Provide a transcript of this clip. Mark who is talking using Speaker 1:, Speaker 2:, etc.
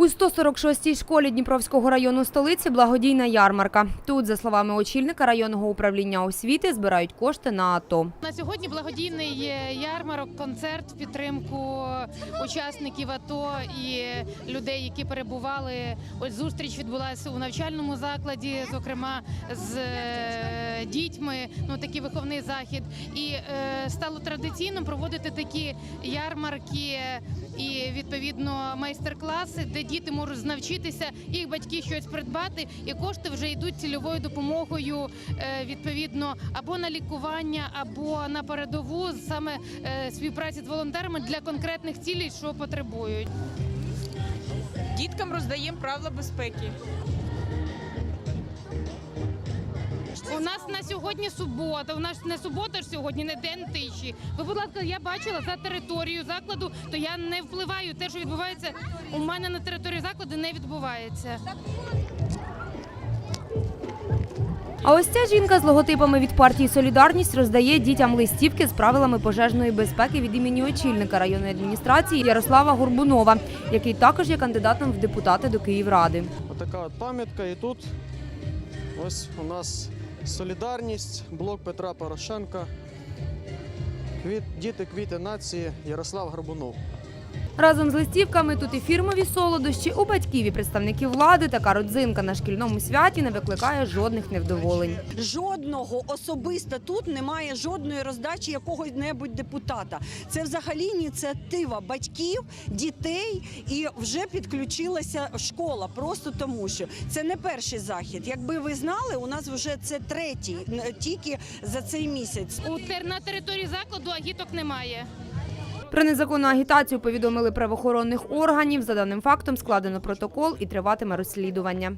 Speaker 1: У 146-й школі Дніпровського району столиці благодійна ярмарка. Тут, за словами очільника районного управління освіти, збирають кошти на АТО.
Speaker 2: На сьогодні благодійний ярмарок, концерт в підтримку учасників АТО і людей, які перебували. Ось зустріч відбулася у навчальному закладі, зокрема з е, дітьми. Ну такий виховний захід. І е, стало традиційним проводити такі ярмарки і відповідно майстер-класи, де діти можуть навчитися, їх батьки щось придбати, і кошти вже йдуть цільовою допомогою е, відповідно або на лікування, або на передову саме е, співпраці з волонтерами для конкретних цілей, що потребують.
Speaker 3: Діткам роздаємо правила безпеки.
Speaker 2: Нас на сьогодні субота. У нас не субота ж сьогодні, не день тиші. Ви, будь ласка, я бачила за територію закладу, то я не впливаю. Те, що відбувається у мене на території закладу, не відбувається.
Speaker 1: А ось ця жінка з логотипами від партії Солідарність роздає дітям листівки з правилами пожежної безпеки від імені очільника районної адміністрації Ярослава Горбунова, який також є кандидатом в депутати до Київради.
Speaker 4: Отака от пам'ятка. І тут ось у нас солідарність, блок Петра Порошенка. Діти квіти нації Ярослав Горбунов.
Speaker 1: Разом з листівками тут і фірмові солодощі у батьків і представників влади. Така родзинка на шкільному святі не викликає жодних невдоволень.
Speaker 5: жодного особисто тут немає жодної роздачі якогось небудь депутата. Це взагалі ініціатива батьків, дітей, і вже підключилася школа. Просто тому, що це не перший захід. Якби ви знали, у нас вже це третій тільки за цей місяць.
Speaker 2: У на території закладу агіток немає.
Speaker 1: Про незаконну агітацію повідомили правоохоронних органів. За даним фактом складено протокол і триватиме розслідування.